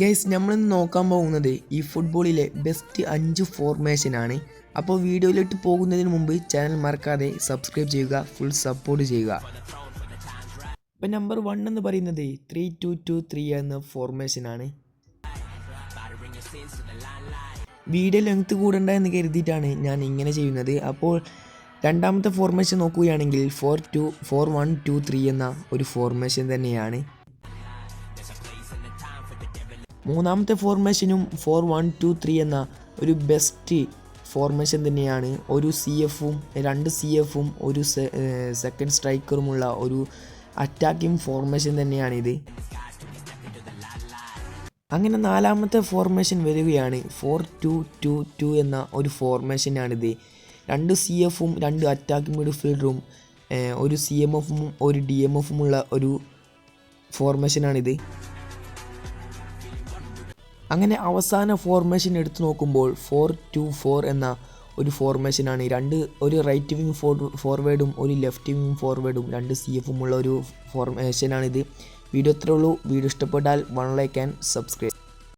Guys നമ്മളിന്ന് നോക്കാൻ പോകുന്നത് ഈ ഫുട്ബോളിലെ ബെസ്റ്റ് അഞ്ച് ഫോർമേഷനാണ് അപ്പോൾ വീഡിയോയിലോട്ട് പോകുന്നതിന് മുമ്പ് ചാനൽ മറക്കാതെ സബ്സ്ക്രൈബ് ചെയ്യുക ഫുൾ സപ്പോർട്ട് ചെയ്യുക. ഇപ്പം നമ്പർ വൺ എന്ന് പറയുന്നത് ത്രീ ടു ടു ത്രീ എന്ന ഫോർമേഷനാണ് വീഡിയോ ലെങ്ത് കൂടണ്ട എന്ന് കരുതിയിട്ടാണ് ഞാൻ ഇങ്ങനെ ചെയ്യുന്നത്. അപ്പോൾ രണ്ടാമത്തെ ഫോർമേഷൻ നോക്കുകയാണെങ്കിൽ four two four one two three എന്ന ഒരു ഫോർമേഷൻ തന്നെയാണ്. മൂന്നാമത്തെ ഫോർമേഷനും ഫോർ വൺ ടു ത്രീ എന്ന ഒരു ബെസ്റ്റ് ഫോർമേഷൻ തന്നെയാണ്. ഒരു സി എഫും രണ്ട് സി എഫും ഒരു സെക്കൻഡ് സ്ട്രൈക്കറുമുള്ള ഒരു അറ്റാക്കിംഗ് ഫോർമേഷൻ തന്നെയാണിത്. അങ്ങനെ നാലാമത്തെ ഫോർമേഷൻ വരികയാണ് ഫോർ ടു ടു ടു എന്ന ഒരു ഫോർമേഷനാണിത് രണ്ട് സി എഫും രണ്ട് അറ്റാക്കിംഗ് മിഡ്ഫീൽഡറും ഒരു സി എം എഫും ഒരു ഡി എം എഫുമുള്ള ഒരു ഫോർമേഷനാണിത് അങ്ങനെ അവസാന ഫോർമേഷൻ എടുത്തു നോക്കുമ്പോൾ ഫോർ ടു ഫോർ എന്ന ഒരു ഫോർമേഷനാണ് രണ്ട് ഒരു റൈറ്റ് വിങ് ഫോർ ഫോർവേഡും ഒരു ലെഫ്റ്റ് വിങ് ഫോർവേഡും രണ്ട് സി എഫും ഉള്ള ഒരു ഫോർമേഷനാണിത് വീഡിയോ എത്ര ഉള്ളൂ. വീഡിയോ ഇഷ്ടപ്പെട്ടാൽ വൺ ലൈക്ക് ആൻഡ് സബ്സ്ക്രൈബ്